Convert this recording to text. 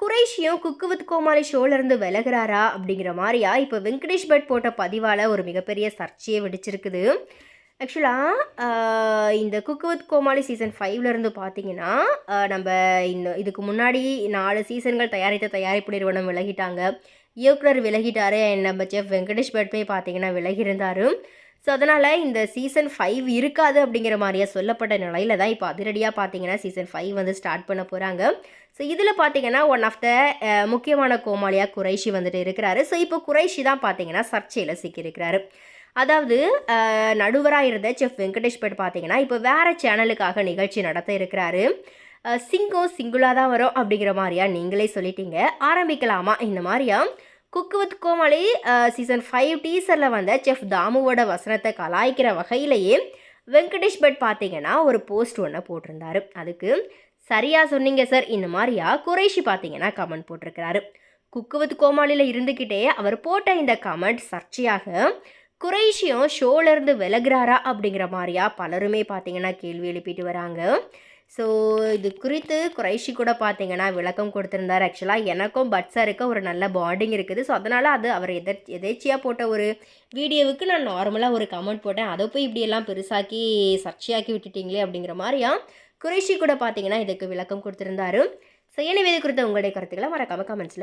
குறைஷியும் குக்கு with கோமாளி ஷோலேருந்து விலகுறாரா அப்படிங்கிற மாதிரியா இப்போ வெங்கடேஷ் பட் போட்ட பதிவால் ஒரு மிகப்பெரிய சர்ச்சையை வெடிச்சிருக்குது. ஆக்சுவலாக இந்த குக்கு வித் கோமாளி சீசன் ஃபைவ்லேருந்து பார்த்தீங்கன்னா நம்ம இந்த இதுக்கு முன்னாடி நாலு சீசன்கள் தயாரித்த தயாரிப்பு நிறுவனம் விலகிட்டாங்க. இயக்குனர் விலகிட்டாரு. நம்ம செஃப் வெங்கடேஷ் பட் போய் பார்த்தீங்கன்னா விலகியிருந்தார். ஸோ அதனால் இந்த சீசன் ஃபைவ் இருக்காது அப்படிங்கிற மாதிரியா சொல்லப்பட்ட நிலையில தான் இப்போ அதிரடியாக பார்த்தீங்கன்னா சீசன் ஃபைவ் வந்து ஸ்டார்ட் பண்ண போகிறாங்க ஸோ இதில் பார்த்தீங்கன்னா ஒன் ஆஃப் த முக்கியமான கோமாளியாக குறைஷி வந்துட்டு இருக்கிறாரு. ஸோ இப்போ குறைஷி தான் பார்த்தீங்கன்னா சர்ச்சையில் சிக்கியிருக்கிறாரு. அதாவது நடுவராக இருந்த செஃப் வெங்கடேஷ் பட் பார்த்தீங்கன்னா இப்போ வேறு சேனலுக்காக நிகழ்ச்சி நடத்த இருக்கிறாரு. சிங்கோ சிங்கம் சிங்குலாக தான் வரும் அப்படிங்கிற மாதிரியா நீங்களே சொல்லிட்டீங்க. ஆரம்பிக்கலாமா? இந்த மாதிரியா? Cook with Comali season five டீசரில் வந்த செஃப் தாமுவோட வசனத்தை கலாய்க்கிற வகையிலேயே வெங்கடேஷ் பட் பார்த்தீங்கன்னா ஒரு போஸ்ட் ஒன்று போட்டிருந்தாரு. அதுக்கு சரியாக சொன்னீங்க சார். இந்த மாதிரியா குறைஷி பார்த்தீங்கன்னா கமெண்ட் போட்டிருக்கிறாரு. குக்கு வித் கோமாளியில் இருந்துக்கிட்டே அவர் போட்ட இந்த கமெண்ட் சர்ச்சையாக குறைஷியும் ஷோலேருந்து விலகுறாரா அப்படிங்கிற மாதிரியா பலருமே பார்த்தீங்கன்னா கேள்வி எழுப்பிட்டு வராங்க. ஸோ இது குறித்து குறைஷி கூட பார்த்தீங்கன்னா விளக்கம் கொடுத்துருந்தார். ஆக்சுவலாக எனக்கும் பட்ஸருக்கு ஒரு நல்ல பாண்டிங் இருக்குது. ஸோ அதனால் அது அவர் எதர் எதேச்சியாக போட்ட ஒரு வீடியோவுக்கு நான் நார்மலாக ஒரு கமெண்ட் போட்டேன். அதை போய் இப்படியெல்லாம் பெருசாக்கி சர்ச்சையாக்கி விட்டுட்டீங்களே அப்படிங்கிற மாதிரியா குறைஷி கூட பார்த்தீங்கன்னா இதுக்கு விளக்கம் கொடுத்துருந்தாரு. ஸோ எனவே இது குறித்த உங்களுடைய கருத்துக்களை மறக்காம கமெண்ட்ஸில்